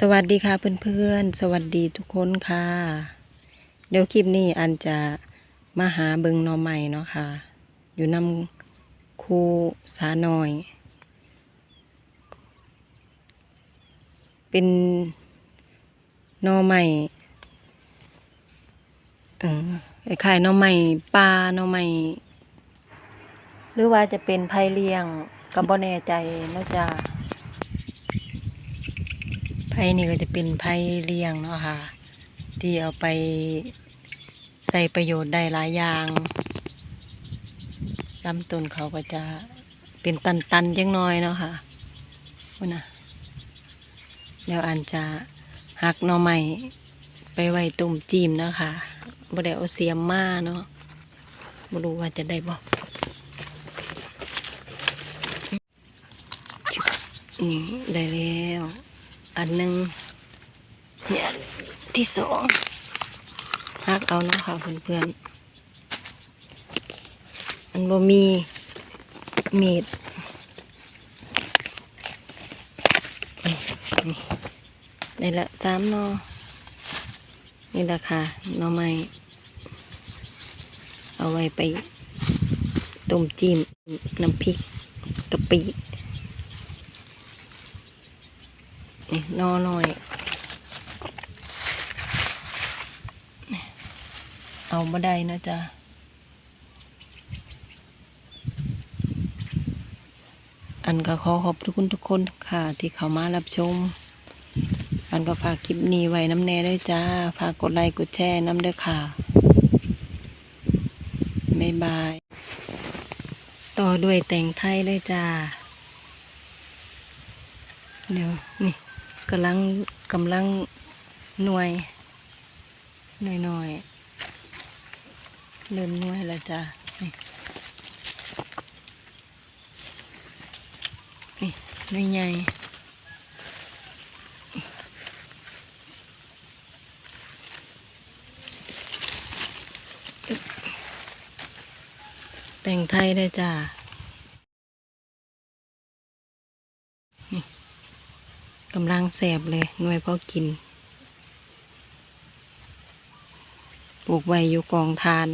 สวัสดีค่ะเพื่อนๆ สวัสดีทุกคนค่ะ เดี๋ยวคลิปนี้อันจะมาหาเบิงนอใหม่เนาะค่ะ อยู่นำครูสาหน่อย เป็นนอใหม่เออคล้ายๆนอใหม่ปลานอใหม่หรือว่าจะเป็นไผ่เลี้ยงก็บ่แน่ใจนาะจ้า ไผ่นี่ก็จะเป็นไผ่เลี้ยงเนาะค่ะ ที่เอาไปใส่ประโยชน์ได้หลายอย่างลำต้นเขาก็จะเป็นตันๆยังน้อยเนาะค่ะว่านะเดี๋ยวอันจะหักหน่อไม้ไปไว้ตุ่มจีมเนาะค่ะบ่ได้เอาเสียมมาเนาะบ่รู้ว่าจะได้บ่นี่ได้แล้ว อันหนึ่งเนี่ยที่สองหักเอาเนาะค่ะเพื่อนๆอันบ่มีมีดนี่นี่ได้ละสามนอนี่ละค่ะนอไม้เอาไว้ไปต้มจิ้มน้ำพริกกะปิ นี่นอหน่อย เอามาได้นะจ๊ะอันก็ขอขอบคุณทุกคนค่ะ ที่เข้ามารับชม อันก็ฝากคลิปนี้ไว้น้ำแน่ด้วยจ้า ฝากกดไลค์กดแชร์น้ำด้วยค่ะบ๊ายบาย ต่อด้วยแต่งไทยเลยจ้า เดี๋ยว นี่ กำลังกำลังหน่วยหน่อยหน่อยเริ่มหน่วยแล้วจ้านี่หน่วยใหญ่แต่งไทยได้จ้านี่ กำลังแสบเลยหน่วยพอกิน ปลูกไว้อยู่กองทาน